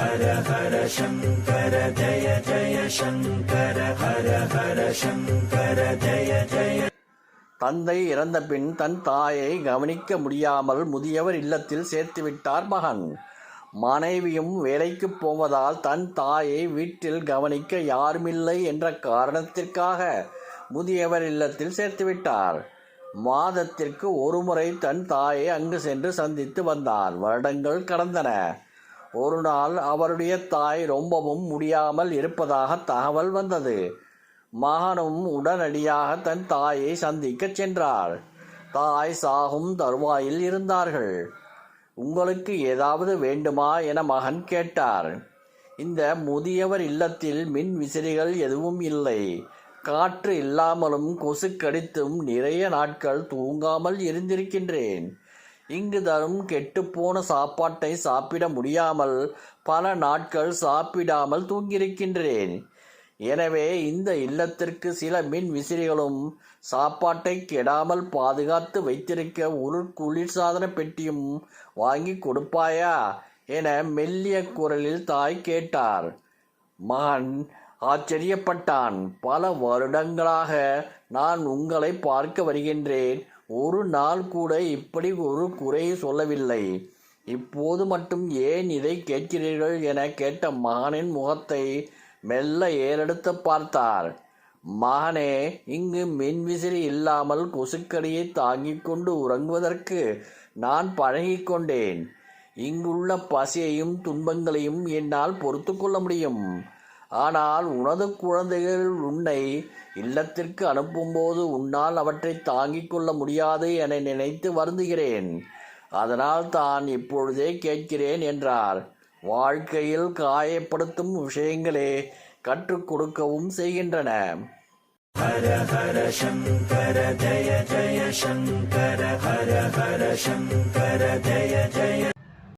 ஹர ஹர சங்கர ஜய ஜய சங்கர ஹர ஹர சங்கர ஜய ஜய. தந்தை இறந்த பின் தன் தாயை கவனிக்க முடியாமல் முதியவர் இல்லத்தில் சேர்த்துவிட்டார் மகன். மனைவியும் வேலைக்கு போவதால் தன் தாயை வீட்டில் கவனிக்க யாருமில்லை என்ற காரணத்திற்காக முதியவர் இல்லத்தில் சேர்த்துவிட்டார் மாதத்திற்கு ஒருமுறை தன் தாயை அங்கு சென்று சந்தித்து வந்தார். வருடங்கள் கடந்தன. ஒரு நாள் அவருடைய தாய் ரொம்பவும் முடியாமல் இருப்பதாக தகவல் வந்தது. மகனும் உடனடியாக தன் தாயை சந்திக்கச் சென்றார் தாய் சாகும் தருவாயில் இருந்தார்கள். உங்களுக்கு ஏதாவது வேண்டுமா? என மகன் கேட்டார். இந்த முதியவர் இல்லத்தில் மின் விசிறிகள் எதுவும் இல்லை. காற்று இல்லாமலும் கொசு கடித்தும் நிறைய நாட்கள் தூங்காமல் இருந்திருக்கின்றேன். இங்கு தரும் கெட்டுப்போன சாப்பாட்டை சாப்பிட முடியாமல் பல நாட்கள் சாப்பிடாமல் தூங்கியிருக்கின்றேன். எனவே இந்த இல்லத்திற்கு சில மின் விசிறிகளும் சாப்பாட்டை கெடாமல் பாதுகாத்து வைத்திருக்க ஒரு குளிர்சாதன பெட்டியும் வாங்கி கொடுப்பாயா? என மெல்லிய குரலில் தாய் கேட்டார். மகன் ஆச்சரியப்பட்டான். பல வருடங்களாக நான் உங்களை பார்க்க வருகின்றேன். ஒரு நாள் கூட இப்படி ஒரு குறை சொல்லவில்லை. இப்போது மட்டும் ஏன் இதை கேட்கிறீர்கள் என கேட்ட மகனின் முகத்தை மெல்ல ஏறெடுத்து பார்த்தார். மகனே இங்கு மின்விசிறி இல்லாமல் கொசுக்கடியை தாங்கிக் கொண்டு உறங்குவதற்கு நான் பழகிக் கொண்டேன். இங்குள்ள பசியையும் துன்பங்களையும் என்னால் பொறுத்து கொள்ள முடியும். ஆனால் உனது குழந்தைகள் உன்னை இல்லத்திற்கு அனுப்பும்போது உன்னால் அவற்றை தாங்கிக் கொள்ள முடியாது என நினைத்து வருந்துகிறேன். அதனால் தான் இப்பொழுதே கேட்கிறேன் என்றார். வாழ்க்கையில் காயப்படுத்தும் விஷயங்களே கற்றுக் கொடுக்கவும் செய்கின்றன. ஹர ஹர சங்கர ஜய ஜய சங்கர ஹர ஹர சங்கர ஜய ஜய